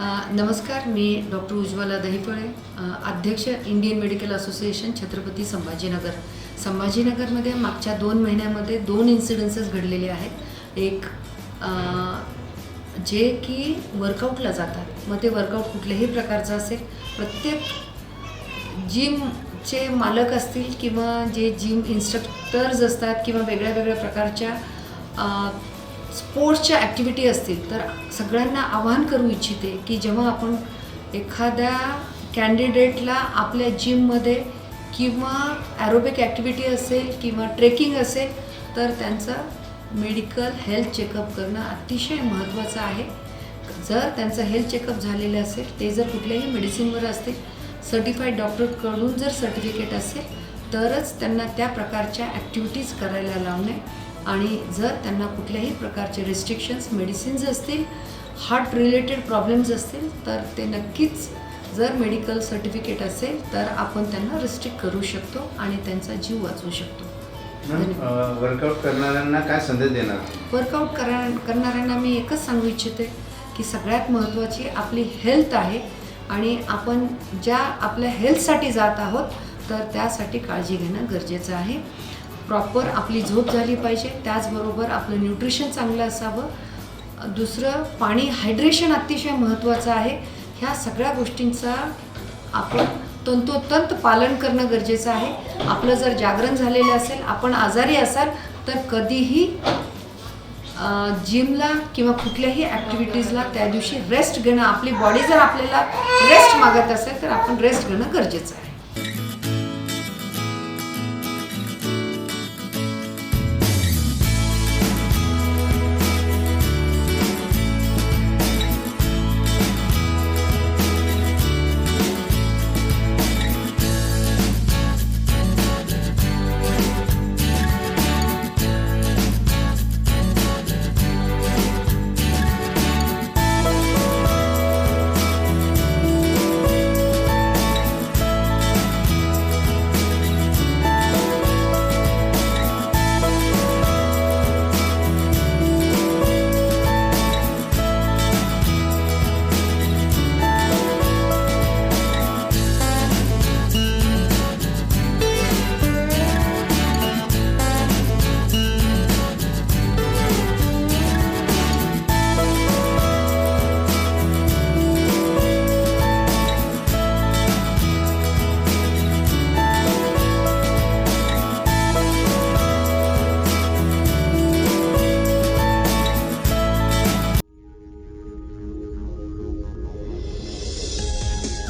नमस्कार मी डॉक्टर उज्ज्वला दहिफळे अध्यक्ष Indian medical association Chhatrapati Sambhajinagar. संभाजीनगरमध्ये मागच्या दोन महिन्यामध्ये दोन इन्सिडन्सेस घडलेले आहेत. एक जे की वर्कआउटला जातात. मग ते वर्कआउट कुठल्याही प्रकारचं असेल. प्रत्येक जिमचे मालक असतील किंवा जे जिम इन्स्ट्रक्टर्स असतात किंवा वेगळ्या वेगळ्या प्रकारच्या स्पोर्ट्सच्या ॲक्टिव्हिटी असतील तर सगळ्यांना आवाहन करू इच्छिते की जेव्हा आपण एखाद्या कॅन्डिडेटला आपल्या जिममध्ये किंवा ॲरोबिक ॲक्टिव्हिटी असेल किंवा ट्रेकिंग असेल तर त्यांचं मेडिकल हेल्थ चेकअप करणं अतिशय महत्त्वाचं आहे. जर त्यांचं हेल्थ चेकअप झालेलं असेल ते जर कुठल्याही मेडिसिनवर असतील सर्टिफाईड डॉक्टरकडून जर सर्टिफिकेट असेल तरच त्यांना त्या प्रकारच्या ॲक्टिव्हिटीज करायला लावणे आणि जर त्यांना कुठल्याही प्रकारचे रिस्ट्रिक्शन्स मेडिसिन्स असतील हार्ट रिलेटेड प्रॉब्लेम्स असतील तर ते नक्कीच जर मेडिकल सर्टिफिकेट असेल तर आपण त्यांना रिस्ट्रिक्ट करू शकतो आणि त्यांचा जीव वाचवू शकतो. वर्कआउट करणाऱ्यांना काय संदेश देणार? वर्कआउट करा करणाऱ्यांना मी एकच सांगू इच्छिते की सगळ्यात महत्त्वाची आपली हेल्थ आहे आणि आपण ज्या आपल्या हेल्थसाठी जात आहोत तर त्यासाठी काळजी घेणं गरजेचं आहे. प्रॉपर आपली झोप झाली पाहिजे. त्याचबरोबर आपलं न्यूट्रिशन चांगलं असावं. दुसरं पाणी हायड्रेशन अतिशय महत्त्वाचं आहे. ह्या सगळ्या गोष्टींचा आपण तंतोतंत पालन करणं गरजेचं आहे. आपलं जर जागरण झालेलं असेल आपण आजारी असाल तर कधीही जिमला किंवा कुठल्याही ॲक्टिव्हिटीजला त्या दिवशी रेस्ट घेणं. आपली बॉडी जर आपल्याला रेस्ट मागत असेल तर आपण रेस्ट घेणं गरजेचं आहे.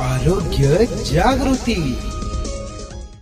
आरोग्य जागृती.